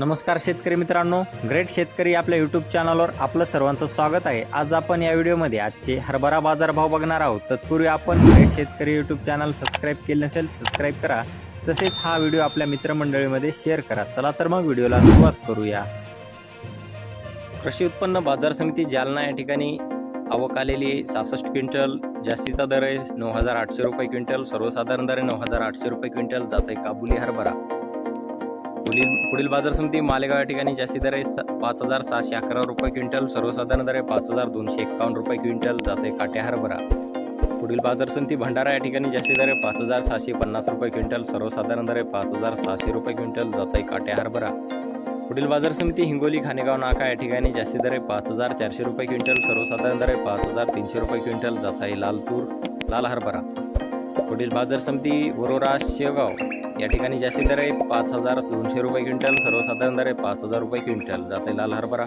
नमस्कार शेतकरी मित्रांनो ग्रेट शेतकरी आपल्या यूट्यूब चॅनलवर आपलं सर्वांचं स्वागत आहे. आज आपण या व्हिडिओमध्ये आजचे हरभरा बाजारभाव बघणार आहोत. तत्पूर्वी आपण ग्रेट शेतकरी यूट्यूब चॅनल सबस्क्राईब केले नसेल सबस्क्राईब करा. तसेच हा व्हिडिओ आपल्या मित्रमंडळीमध्ये शेअर करा. चला तर मग व्हिडिओला सुरुवात करूया. कृषी उत्पन्न बाजार समिती जालना या ठिकाणी आवक आलेली आहे. सहासष्ट क्विंटल जास्तीचा दर आहे नऊ हजार आठशे रुपये क्विंटल सर्वसाधारण दर आहे नऊ हजार आठशे रुपये क्विंटल. जात आहे काबुली हरभरा. पुढील पुढील बाजार समिती मालेगाव या ठिकाणी जास्ती दर आहे. स- पाच हजार सहाशे अकरा रुपये क्विंटल सर्वसाधारण दर आहे पाच हजार दोनशे एकावन्न रुपये क्विंटल जाते काट्या हरभरा पुढील बाजार समिती भंडारा या ठिकाणी जास्ती दर आहे पाच हजार सहाशे पन्नास रुपये क्विंटल सर्वसाधारण दर आहे पाच हजार सहाशे रुपये क्विंटल जाते काट्या हरभरा पुढील बाजार समिती हिंगोली खानेगाव नाका या ठिकाणी जास्ती दर आहे पाच हजार चारशे रुपये क्विंटल सर्वसाधारण दर आहे पाच हजार तीनशे रुपये क्विंटल जात आहे लाल तूर लाल हरभरा पुढील बाजार समिती वरोरा शेगाव. या ठिकाणी जास्ती दर आहे पाच हजार दोनशे रुपये क्विंटल सर्वसाधारण दर आहे पाच हजार रुपये क्विंटल. जाते लाल हरभरा.